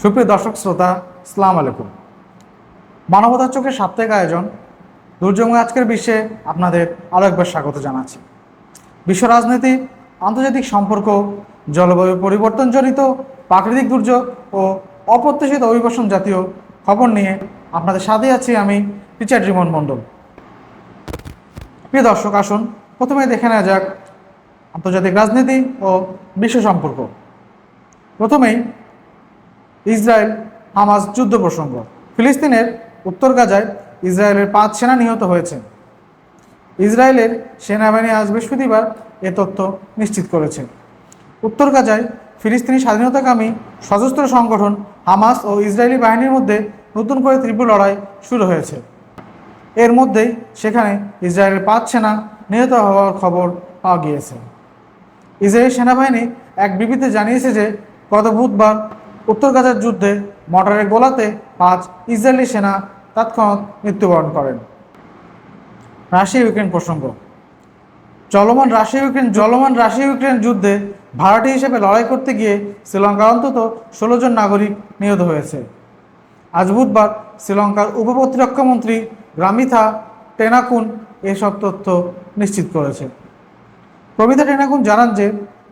সুপ্রিয় দর্শক, শ্রোতা সালাম আলাইকুম। মানবতার চোখে সাপ্তাহিক আয়োজন দুর্যোগময় আজকের বিশ্বে আপনাদের আরও একবার স্বাগত জানাচ্ছি। বিশ্ব রাজনীতি, আন্তর্জাতিক সম্পর্ক, জলবায়ু পরিবর্তনজনিত প্রাকৃতিক দুর্যোগ ও অপ্রত্যাশিত অভিবাসন জাতীয় খবর নিয়ে আপনাদের সাথে আছি আমি রিচার্ড রিমন মণ্ডল। প্রিয় দর্শক, আসুন, প্রথমে দেখে নেওয়া যাক আন্তর্জাতিক রাজনীতি ও বিশ্ব সম্পর্ক। প্রথমেই ইসরায়েল হামাস যুদ্ধ প্রসঙ্গ। ফিলিস্তিনের উত্তর গাজায় ইসরায়েলের পাঁচ সেনা নিহত হয়েছে। ইসরায়েলের সেনাবাহিনী আজ বৃহস্পতিবার এ তথ্য নিশ্চিত করেছে। উত্তর গাজায় ফিলিস্তিনি স্বাধীনতাকামী সশস্ত্র সংগঠন হামাস ও ইসরায়েলি বাহিনীর মধ্যে নতুন করে তীব্র লড়াই শুরু হয়েছে। এর মধ্যেই সেখানে ইসরায়েলের পাঁচ সেনা নিহত হওয়ার খবর পাওয়া গিয়েছে। ইসরায়েল সেনাবাহিনী এক বিবৃতিতে জানিয়েছে যে, গত বুধবার উত্তর গাজার যুদ্ধে মর্টারের গোলাতে পাঁচ ইসরায়েলি সেনা তৎক্ষণাৎ মৃত্যুবরণ করেন। রাশিয়া ইউক্রেন প্রসঙ্গ। চলমান রাশিয়া ইউক্রেন চলমান রাশিয়া ইউক্রেন যুদ্ধে ভাড়াটি হিসেবে লড়াই করতে গিয়ে শ্রীলঙ্কার অন্তত ষোলো জন নাগরিক নিহত হয়েছে। আজ বুধবার শ্রীলঙ্কার উপপ্রতিরক্ষামন্ত্রী গ্রামিথা টেনাকুন এসব তথ্য নিশ্চিত করেছে। প্রবিতা টেনাকুন জানান যে,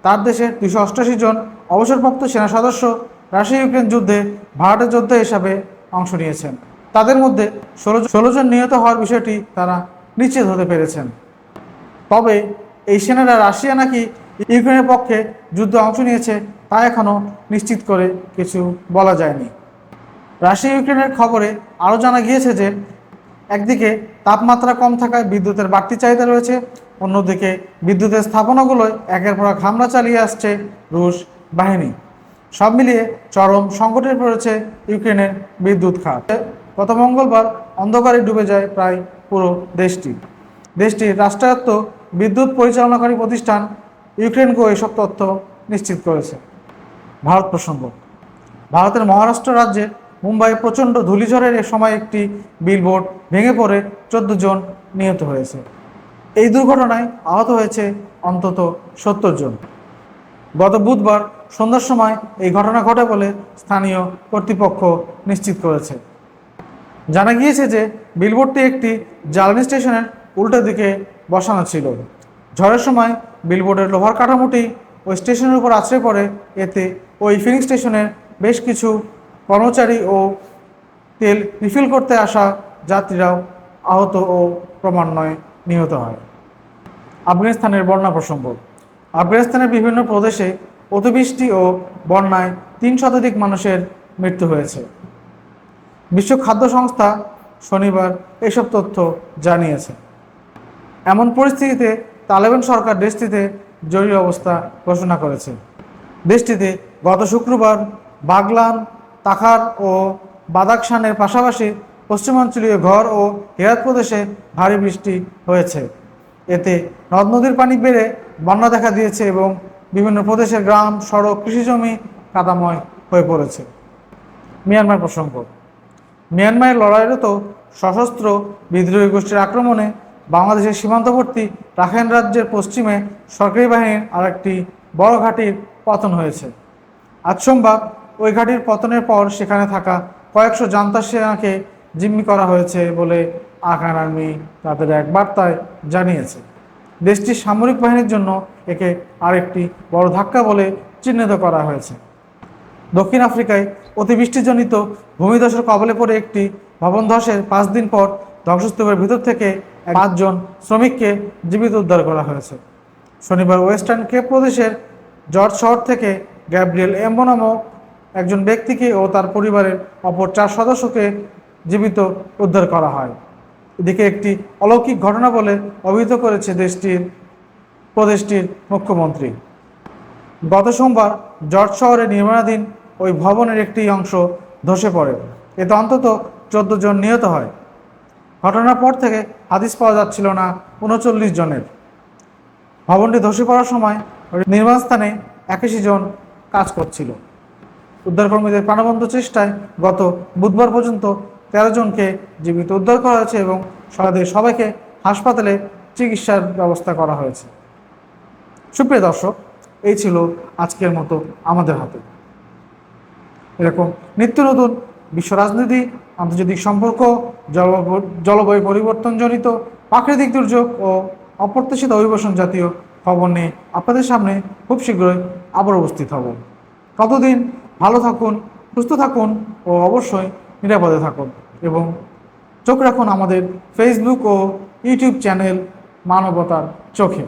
তার দেশের দুশো অষ্টাশি জন অবসরপ্রাপ্ত সেনা সদস্য রাশিয়া ইউক্রেন যুদ্ধে ভাড়াটে যোদ্ধা হিসাবে অংশ নিয়েছেন। তাদের মধ্যে ষোলো ষোলো জন নিহত হওয়ার বিষয়টি তারা নিশ্চিত হতে পেরেছেন। তবে এই সেনারা রাশিয়া নাকি ইউক্রেনের পক্ষে যুদ্ধে অংশ নিয়েছে তা এখনও নিশ্চিত করে কিছু বলা যায়নি। রাশিয়া ইউক্রেনের খবরে আরও জানা গিয়েছে যে, একদিকে তাপমাত্রা কম থাকায় বিদ্যুতের বাড়তি চাহিদা রয়েছে, অন্যদিকে বিদ্যুতের স্থাপনাগুলোয় একের পর এক হামলা চালিয়ে আসছে রুশ বাহিনী। সব মিলিয়ে চরম সংকটে পড়েছে ইউক্রেনের বিদ্যুৎ খাত। গত মঙ্গলবার অন্ধকারে ডুবে যায় প্রায় পুরো দেশটি। দেশটির রাষ্ট্রায়ত্ত বিদ্যুৎ পরিচালনাকারী প্রতিষ্ঠান ইউক্রেনকেও এসব তথ্য নিশ্চিত করেছে। ভারত প্রসঙ্গ। ভারতের মহারাষ্ট্র রাজ্যে মুম্বাইয়ে প্রচণ্ড ধূলিঝড়ের এ সময় একটি বিলবোর্ড ভেঙে পড়ে চোদ্দ জন নিহত হয়েছে। এই দুর্ঘটনায় আহত হয়েছে অন্তত সত্তর জন। গত বুধবার সন্ধ্যার সময় এই ঘটনা ঘটে বলে স্থানীয় কর্তৃপক্ষ নিশ্চিত করেছে। জানা গিয়েছে যে বিলবোর্ডটি একটি জ্বালানি স্টেশনের উল্টো দিকে বসানো ছিল। ঝড়ের সময় বিলবোর্ডের লোহার কাঠামোটি ওই স্টেশনের উপর আছড়ে পড়ে। এতে ওই ফিলিং স্টেশনের বেশ কিছু কর্মচারী ও তেল রিফিল করতে আসা যাত্রীরাও আহত ও ক্রমান্বয়ে নিহত হয়। আফগানিস্তানের বন্যা প্রসঙ্গ। আফগানিস্তানের বিভিন্ন প্রদেশে অতিবৃষ্টি ও বন্যায় তিন শতাধিক মানুষের মৃত্যু হয়েছে। বিশ্ব খাদ্য সংস্থা শনিবার এসব তথ্য জানিয়েছে। এমন পরিস্থিতিতে তালেবান সরকার দেশটিতে জরুরি অবস্থা ঘোষণা করেছে। দেশটিতে গত শুক্রবার বাগলান, তাখার ও বাদাকশানের পাশাপাশি পশ্চিমাঞ্চলীয় ঘর ও হেরাত প্রদেশে ভারী বৃষ্টি হয়েছে। এতে নদ নদীর পানি বেড়ে বন্যা দেখা দিয়েছে এবং বিভিন্ন প্রদেশের গ্রাম, সড়ক, কৃষিজমি কাদাময় হয়ে পড়েছে। মিয়ানমার প্রসঙ্গ। মিয়ানমারের লড়াইরত সশস্ত্র বিদ্রোহী গোষ্ঠীর আক্রমণে বাংলাদেশের সীমান্তবর্তী রাখাইন রাজ্যের পশ্চিমে সরকারি বাহিনীর আরেকটি বড় ঘাঁটির পতন হয়েছে। আজ সোমবার ওই ঘাঁটির পতনের পর সেখানে থাকা কয়েকশো জান্তা সেনাকে জিম্মি করা হয়েছে বলে আকান আর্মি তাদের এক বার্তায় জানিয়েছে। দেশটির সামরিক বাহিনীর জন্য একে আরেকটি বড় ধাক্কা বলে চিহ্নিত করা হয়েছে। দক্ষিণ আফ্রিকায় অতিবৃষ্টিজনিত ভূমিধসের কবলে পড়ে একটি ভবন ধসের পাঁচ দিন পর ধ্বংসস্তূপের ভিতর থেকে পাঁচজন শ্রমিককে জীবিত উদ্ধার করা হয়েছে। শনিবার ওয়েস্টার্ন কেপ প্রদেশের জর্জ শহর থেকে গ্যাব্রিয়েল এম্বো একজন ব্যক্তিকে ও তার পরিবারের অপর চার সদস্যকে জীবিত উদ্ধার করা হয়। এদিকে একটি অলৌকিক ঘটনা বলে অভিহিত করেছে দেশটির প্রদেশটির মুখ্যমন্ত্রী। গত সোমবার জর্জ শহরে নির্মাণাধীন ওই ভবনের একটি অংশ ধসে পড়ে। এতে অন্তত চোদ্দ জন নিহত হয়। ঘটনার পর থেকে হাদিস পাওয়া যাচ্ছিল না উনচল্লিশ জনের। ভবনটি ধসে পড়ার সময় নির্মাণ স্থানে একাশি জন কাজ করছিল। উদ্ধারকর্মীদের প্রাণবন্ত চেষ্টায় গত বুধবার পর্যন্ত তেরো জনকে জীবিত উদ্ধার করা হয়েছে এবং তাদের সবাইকে হাসপাতালে চিকিৎসার ব্যবস্থা করা হয়েছে। সুপ্রিয় দর্শক, এই ছিল আজকের মতো আমাদের হাতে। এরকম নিত্য নতুন বিশ্ব রাজনীতি, আন্তর্জাতিক সম্পর্ক জলবায়ু জলবায়ু পরিবর্তনজনিত, প্রাকৃতিক দুর্যোগ ও অপ্রত্যাশিত অভিবাসন জাতীয় খবর নিয়ে আপনাদের সামনে খুব শীঘ্রই আবার উপস্থিত হব। ততদিন ভালো থাকুন, সুস্থ থাকুন ও অবশ্যই নিরাপদে থাকুন এবং চোখ রাখুন আমাদের ফেসবুক ও ইউটিউব চ্যানেল মানবতার চোখে।